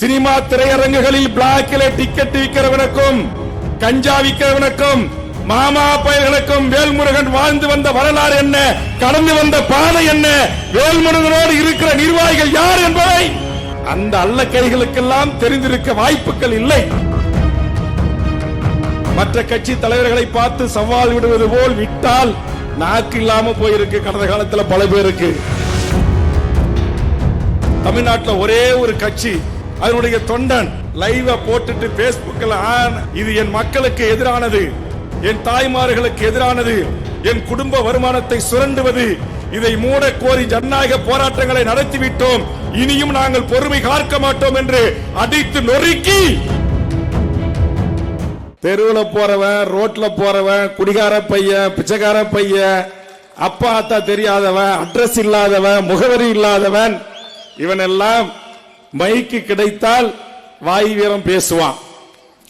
Cinema திரையரங்குகளில் பிளாக்கில ticket விற்கிறவனுக்கும் கஞ்சா விற்கிறவனுக்கும் மாமா பயல்களுக்கும் வேல்முருகன் வாழ்ந்து வந்த வரலாறு என்ன? கடந்து வந்த பாதை என்ன? வேல்முருகனோடு இருக்கிற நிர்வாகிகள் யார் என்பதை அந்த அல்ல கைகளுக்கெல்லாம் தெரிந்திருக்க வாய்ப்புகள் இல்லை. மற்ற கட்சி தலைவர்களை பார்த்து சவால் விடுவது போல் விட்டால் நாக்கு இல்லாம போயிருக்கு. கடந்த காலத்துல பல பேருக்கு. தமிழ்நாட்டில் ஒரே ஒரு கட்சி அதனுடைய தொண்டன் லைவ போட்டுட்டு பேஸ்புக்கில் இது என் மக்களுக்கு எதிரானது என் தாய்மார்களுக்கு எதிரானது என் குடும்ப வருமானத்தை சுரண்டுவது இதை மூட கோரி ஜனநாயக போராட்டங்களை நடத்திவிட்டோம் இனியும் நாங்கள் பொறுமை காக்க மாட்டோம் என்று அடித்து நொறுக்கி. தெருவில் போறவன் ரோட்ல போறவன் குடிகார பையன் பிச்சைக்கார பையன் அப்பா அத்தா தெரியாதவன் அட்ரஸ் இல்லாதவன் முகவரி இல்லாதவன் இவன் எல்லாம் மைக்கு கிடைத்தால் வாய் வீரம் பேசுவான்.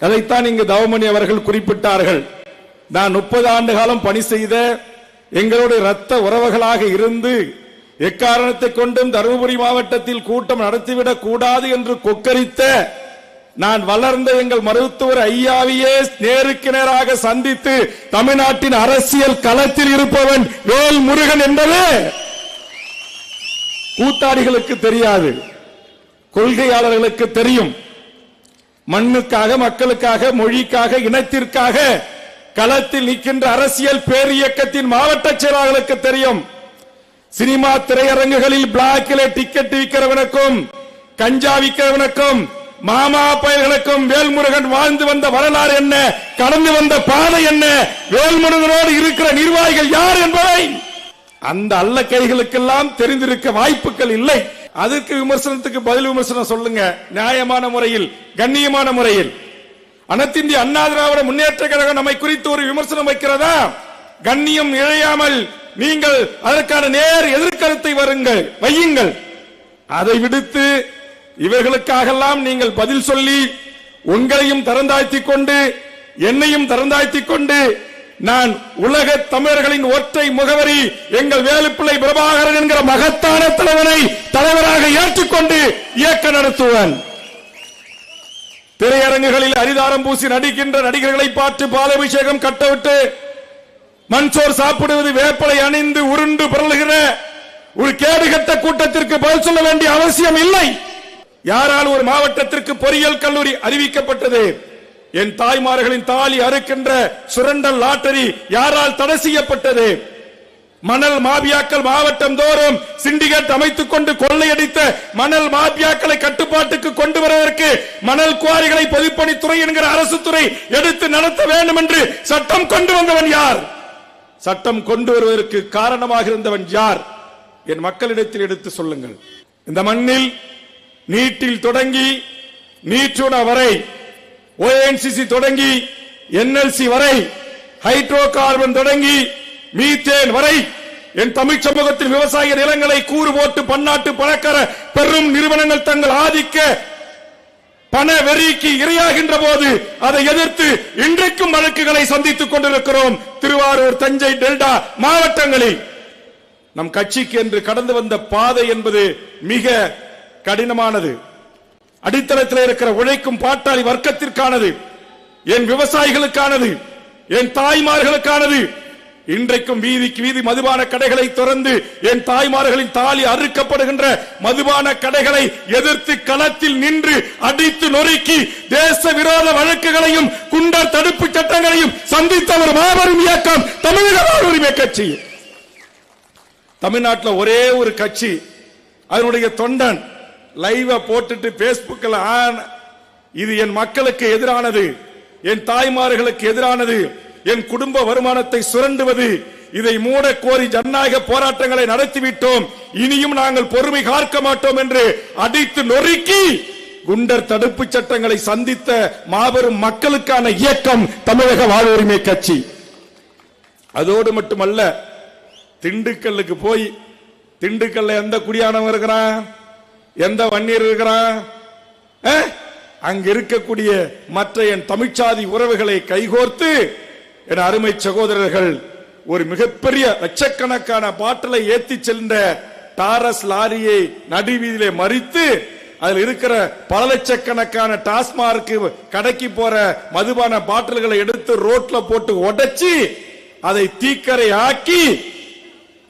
அதைத்தான் இங்கு தவமணி அவர்கள் குறிப்பிட்டார்கள். நான் முப்பது ஆண்டு காலம் பணி செய்த எங்களுடைய ரத்த உறவுகளாக இருந்து எக்காரணத்தை கொண்டும் தருமபுரி மாவட்டத்தில் கூட்டம் நடத்திவிடக் கூடாது என்று கொக்கரித்த நான் வளர்ந்த எங்கள் மருத்துவர் ஐயாவையே நேருக்கு நேராக சந்தித்து தமிழ்நாட்டின் அரசியல் களத்தில் இருப்பவன் வேல் முருகன் என்பது கூத்தாடிகளுக்கு தெரியாது. கொள்கையாளர்களுக்கு தெரியும். மண்ணுக்காக மக்களுக்காக மொழிக்காக இனத்திற்காக களத்தில் நிற்கின்ற அரசியல் பேரியக்கத்தின் மாவட்ட செயலாளர்களுக்கு தெரியும். சினிமா திரையரங்குகளில் பிளாக்கில டிக்கெட் விற்கிறவனுக்கும் கஞ்சா விற்கிறவனுக்கும் மாமா பயல்களுக்கும் வேல்முருகன் வாழ்ந்து வந்த வரலாறு என்ன? கடந்து வந்த பாதை என்ன? வேல்முருகனோடு இருக்கிற நிர்வாகிகள் யார் என்பதை அந்த அல்ல கைகளுக்கெல்லாம் தெரிந்திருக்க வாய்ப்புகள் இல்லை. அதற்கு விமர்சனத்துக்கு பதில் விமர்சனம் சொல்லுங்க. நியாயமான முறையில் கண்ணியமான முறையில். அனைத்திந்திய அண்ணா திராவிட முன்னேற்ற கழகம் நம்மை குறித்து ஒரு விமர்சனம் வைக்கிறதா? கண்ணியம் இழையாமல் நீங்கள் அதற்கான நேர் எதிர்கருத்தை வருங்கள் வையுங்கள். அதை விடுத்து இவர்களுக்காகலாம் நீங்கள் பதில் சொல்லி உங்களையும் தரந்தாழ்த்தி கொண்டு என்னையும் தரந்தாழ்த்தி கொண்டு நான் உலக தமிழர்களின் ஒற்றை முகவரி எங்கள் வேலுப்பிள்ளை பிரபாகரன் என்கிற மகத்தான தலைவனை தலைவராக ஏற்றுக்கொண்டு இயக்க நடத்துவன். திரையரங்குகளில் அரிதாரம் பூசி நடிக்கின்ற நடிகர்களை பார்த்து பாலாபிஷேகம் கட்டவிட்டு மண்சோர் சாப்பிடுவது வேப்பலை அணிந்து உருண்டு புரளுகிற ஒரு கேடுகட்ட கூட்டத்திற்கு பதில் சொல்ல வேண்டிய அவசியம் இல்லை. யாரால் ஒரு மாவட்டத்திற்கு பொறியியல் கல்லூரி அறிவிக்கப்பட்டது? என் தாய்மார்களின் தாலி அறுக்கின்ற சுரண்டல் லாட்டரி யாரால் தடை செய்யப்பட்டது? மணல் மாபியாக்கள் மாவட்டம் தோறும் சிண்டிகேட் அமைத்துக் கொண்டு கொள்ளையடித்த மணல் மாபியாக்களை கட்டுப்பாட்டுக்கு கொண்டு வருவதற்கு மணல் குவாரிகளை பொதுப்பணித்துறை என்கிற அரசு துறை எடுத்து நடத்த வேண்டும் என்று சட்டம் கொண்டு வந்தவன் யார்? சட்டம் கொண்டு வருவதற்கு காரணமாக இருந்தவன் யார்? என் மக்களிடத்தில் எடுத்து சொல்லுங்கள். இந்த மண்ணில் நீட்டில் தொடங்கி நீற்றுண வரை ஓஎன்சிசி தொடங்கி என்எல்சி வரை ஹைட்ரோ கார்பன் தொடங்கி மீத்தேன் வரை என் தமிழ் சமூகத்தின் விவசாய நிலங்களை கூறு போட்டு பன்னாட்டு பணக்கார பெரும் நிறுவனங்கள் தங்கள் ஆதிக்க பண வெறிக்கு இரையாகின்ற போது அதை எதிர்த்து இன்றைக்கும் வழக்குகளை சந்தித்துக் கொண்டிருக்கிறோம். திருவாரூர் தஞ்சை டெல்டா மாவட்டங்களில். நம் கட்சிக்கு என்று கடந்து வந்த பாதை என்பது மிக கடினமானது. அடித்தளத்தில் இருக்கிற உழைக்கும் பாட்டாளி வர்க்கத்திற்கானது என் விவசாயிகளுக்கானது என் தாய்மார்களுக்கானது. இன்றைக்கும் வீதிக்கு வீதி மதுபான கடைகளை திறந்து என் தாய்மார்களின் தாலி அறுக்கப்படுகின்ற மதுபான கடைகளை எதிர்த்து களத்தில் நின்று அடித்து நொறுக்கி தேச விரோத வழக்குகளையும் குண்டர் தடுப்பு சட்டங்களையும் சந்தித்த ஒரு மாபெரும் இயக்கம் தமிழக வாழ் கட்சி. தமிழ்நாட்டில் ஒரே ஒரு கட்சி அதனுடைய தொண்டன் லைவை போட்டுட்டு பேஸ்புக்கில் இது என் மக்களுக்கு எதிரானது என் தாய்மார்களுக்கு எதிரானது என் குடும்ப வருமானத்தை சுரண்டுவது இதை மூட கோரி ஜனநாயக போராட்டங்களை நடத்திவிட்டோம் இனியும் நாங்கள் பொறுமை காக்க மாட்டோம் என்று அடித்து நொறுக்கி குண்டர் தடுப்பு சட்டங்களை சந்தித்த மாபெரும் மக்களுக்கான இயக்கம் தமிழக வாழ் உரிமை கட்சி. அதோடு மட்டுமல்ல திண்டுக்கல்லுக்கு போய் திண்டுக்கல்ல எந்த குடியானவன் இருக்கிறான்? எந்த வன்னியர் இருக்கிறான் அங்க இருக்கக்கூடிய மற்ற என் தமிழ்ச்சாதி உறவுகளை கைகோர்த்து என் அருமை சகோதரர்கள் ஒரு மிகப்பெரிய லட்சக்கணக்கான பாட்டலை ஏத்தி சென்ற டாரஸ் லாரியை நடுவீதியிலே மறித்து அதில் இருக்கிற பல லட்சக்கணக்கான டாஸ்மார்க்கு கடைக்கு போற மதுபான பாட்டில்களை எடுத்து ரோட்ல போட்டு உடைச்சி அதை தீக்கரை ஆக்கி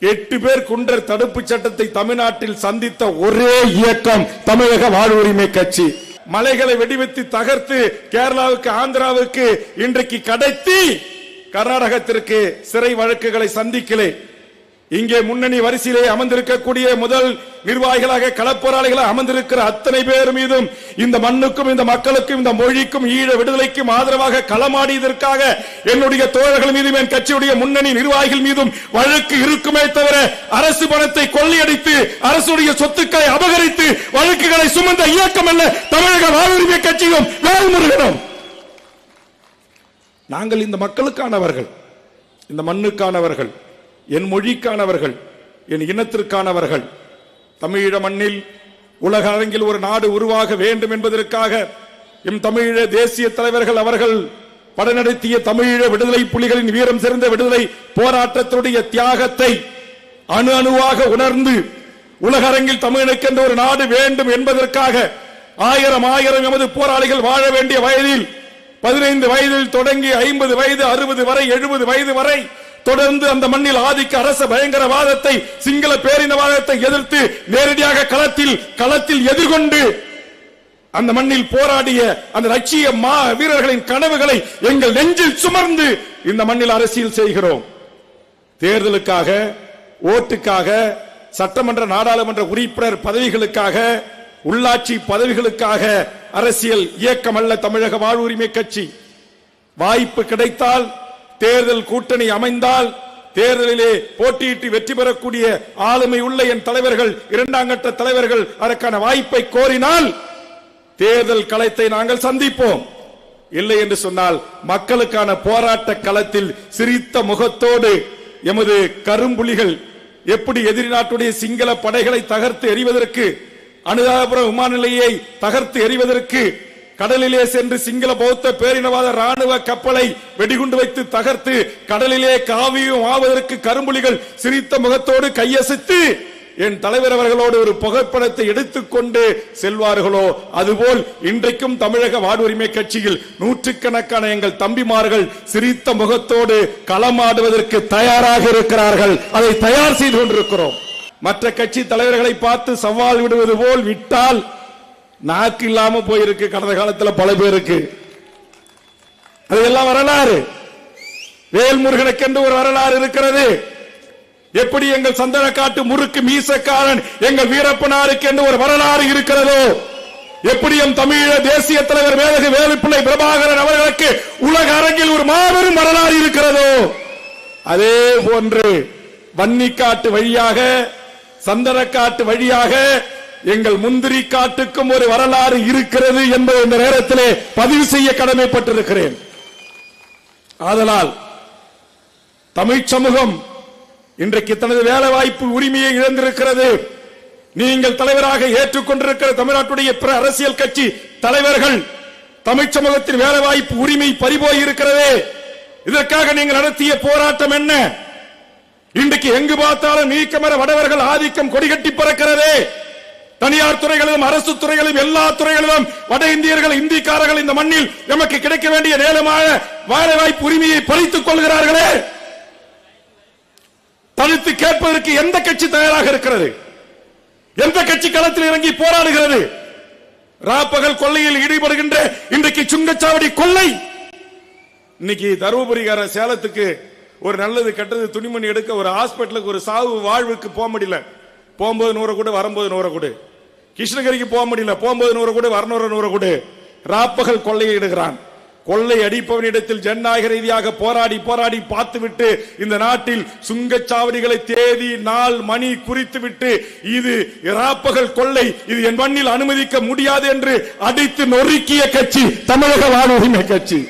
எட்டு பேர் குண்டர் தடுப்பு சட்டத்தை தமிழ்நாட்டில் சந்தித்த ஒரே இயக்கம் தமிழக வாழ்வுரிமை கட்சி. மலைகளை வெடிவித்து தகர்த்து கேரளாவுக்கு ஆந்திராவுக்கு இன்றைக்கு கடத்தி கர்நாடகத்திற்கு சிறை வழக்குகளை சந்திக்கலே. இங்கே முன்னணி வரிசையிலே அமர்ந்திருக்கக்கூடிய முதல் நிர்வாகிகளாக களப்போராளிகளாக அமர்ந்திருக்கிற அத்தனை பேர் மீதும் இந்த மண்ணுக்கும் இந்த மக்களுக்கும் இந்த மொழிக்கும் ஈழ விடுதலைக்கும் ஆதரவாக களமாடியதற்காக என்னுடைய தோழர்கள் மீதும் என் கட்சியுடைய முன்னணி நிர்வாகிகள் மீதும் வழக்கு இருக்குமே தவிர அரசு பணத்தை கொள்ளையடித்து அரசுடைய சொத்துக்களை அபகரித்து வழக்குகளை சுமந்த இயக்கம் அல்ல தமிழக வாழ்வுரிமை கட்சியும் வேல்முருகனும் நாங்கள் இந்த மக்களுக்கானவர்கள் இந்த மண்ணுக்கானவர்கள் என் மொழிக்கானவர்கள் என் இனத்திற்கானவர்கள் தமிழீழ மண்ணில் உலக அரங்கில் ஒரு நாடு உருவாக வேண்டும் என்பதற்காக எம் தமிழீழ தேசிய தலைவர்கள் அவர்கள் படநடத்திய தமிழீழ விடுதலை புலிகளின் வீரம் சிறந்த விடுதலை போராட்டத்துடைய தியாகத்தை அணு அணுவாக உணர்ந்து உலக அரங்கில் தமிழனுக்கென்று ஒரு நாடு வேண்டும் என்பதற்காக ஆயிரம் ஆயிரம் எமது போராளிகள் வாழ வேண்டிய வயதில் பதினைந்து வயதில் தொடங்கி ஐம்பது வயது அறுபது வரை எழுபது வயது வரை தொடர்ந்து அந்த மண்ணில் ஆதிக்க அரச பயங்கரவாதத்தை சிங்கள பேரினவாதத்தை எதிர்த்து நேரடியாக களத்தில் களத்தில் எதிர்கொண்டு அந்த மண்ணில் போராடிய அந்த லட்சிய மா வீரர்களின் கனவுகளை எங்கள் நெஞ்சில் சுமர்ந்து இந்த மண்ணில் அரசியல் செய்கிறோம். தேர்தலுக்காக ஓட்டுக்காக சட்டமன்ற நாடாளுமன்ற உறுப்பினர் பதவிகளுக்காக உள்ளாட்சி பதவிகளுக்காக அரசியல் இயக்கம் அல்ல தமிழக வாழ்வுரிமை கட்சி. வாய்ப்பு கிடைத்தால் தேர்தல் கூட்டணி அமைந்தால் தேர்தலிலே போட்டியிட்டு வெற்றி பெறக்கூடிய ஆளுமை உள்ள என் தலைவர்கள் இரண்டாம் கட்ட தலைவர்கள் அதற்கான வாய்ப்பை கோரினால் தேர்தல் களத்தை நாங்கள் சந்திப்போம். இல்லை என்று சொன்னால் மக்களுக்கான போராட்ட களத்தில் சிரித்த முகத்தோடு எமது கரும்புலிகள் எப்படி எதிரி நாட்டுடைய சிங்கள படைகளை தகர்த்து எறிவதற்கு அனுராதபுரம் விமான நிலையை தகர்த்து எறிவதற்கு கடலிலே சென்று சிங்கள பௌத்த பேரினவாத ராணுவ கப்பலை வெடிகுண்டு வைத்து தகர்த்து கடலிலே காவியும் ஆவதற்கு கரும்புலிகள் சிரித்த முகத்தோடு கையசித்து என் தலைவர் அவர்களோடு ஒரு புகைப்படத்தை எடுத்துக்கொண்டு செல்வார்களோ? அதுபோல் இன்றைக்கும் தமிழக வாடுரிமை கட்சியில் நூற்றுக்கணக்கான எங்கள் தம்பிமார்கள் சிரித்த முகத்தோடு களமாடுவதற்கு தயாராக இருக்கிறார்கள். அதை தயார் செய்து கொண்டிருக்கிறோம். மற்ற கட்சி தலைவர்களை பார்த்து சவால் விடுவது போல் விட்டால் நாக்கு இல்லாம போயிருக்கு. கடந்த காலத்துல பல பேருக்கு. அதெல்லாம் வரலாறு. வேல்முருகனுக்கு என்று ஒரு வரலாறு இருக்கிறது. எப்படி எங்கள் சந்தனக்காட்டு முறுக்கு மீசக்காரன் எங்கள் வீரப்பனாருக்கு என்று ஒரு வரலாறு இருக்கிறதோ? எப்படி எம் தமிழ தேசிய தலைவர் வேலகு வேலுப்பிள்ளை பிரபாகரன் அவர்களுக்கு உலக அரங்கில் ஒரு மாபெரும் வரலாறு இருக்கிறதோ? அதே போன்று வன்னிக்காட்டு வழியாக சந்தனக்காட்டு வழியாக எங்கள் முந்திரி காட்டுக்கும் ஒரு வரலாறு இருக்கிறது என்பதை இந்த நேரத்திலே பதிவு செய்ய கடமைப்பட்டிருக்கிறேன். ஆதலால் தமிழ் சமூகம் இன்றைக்கு தனது வேலை வாய்ப்பு உரிமையை இழந்திருக்கிறது. நீங்கள் தலைவராக ஏற்றுக்கொண்டிருக்கிற தமிழ்நாட்டுடைய பிற அரசியல் கட்சி தலைவர்கள் தமிழ் சமூகத்தின் வேலை வாய்ப்பு உரிமை பறிபோய் இருக்கிறதே இதற்காக நீங்கள் நடத்திய போராட்டம் என்ன? இன்றைக்கு எங்கு பார்த்தாலும் நீக்கமர வடவர்கள் ஆதிக்கம் கொடிகட்டி பறக்கிறதே. தனியார் துறைகளிலும் அரசு துறைகளிலும் எல்லா துறைகளிலும் வட இந்தியர்கள் இந்திக்காரர்கள் இந்த மண்ணில் நமக்கு கிடைக்க வேண்டிய நேரமாக வேலை வாய்ப்பு உரிமையை பறித்துக் கொள்கிறார்களே. தடுத்து கேட்பதற்கு எந்த கட்சி தயாராக இருக்கிறது? எந்த கட்சி களத்தில் இறங்கி போராடுகிறது? ராப்பகல் கொள்ளையில் ஈடுபடுகின்ற இன்றைக்கு சுங்கச்சாவடி கொள்ளை. இன்னைக்கு தருமபுரிகார சேலத்துக்கு ஒரு நல்லது கெட்டது துணிமணி எடுக்க ஒரு ஹாஸ்பிட்டலுக்கு ஒரு சாவு வாழ்வுக்கு போக முடியல. போகும்போது நூறு கூட வரும்போது நூறு கூட. கிருஷ்ணகிரிக்கு போக முடியல. போகும்போது நூறு கூட வரநூறு நூறு கூட. ராப்பகல் கொள்ளையிடுகிறான் கொள்ளை அடிப்பவனிடத்தில் ஜனநாயக ரீதியாக போராடி போராடி பார்த்துவிட்டு இந்த நாட்டில் சுங்கச்சாவடிகளை தேதி நாள் மணி குறித்து விட்டு இது இராப்பகல் கொள்ளை. இது என் மண்ணில் அனுமதிக்க முடியாது என்று அடித்து நொறுக்கிய கட்சி தமிழக வாழ்வுரிமை கட்சி.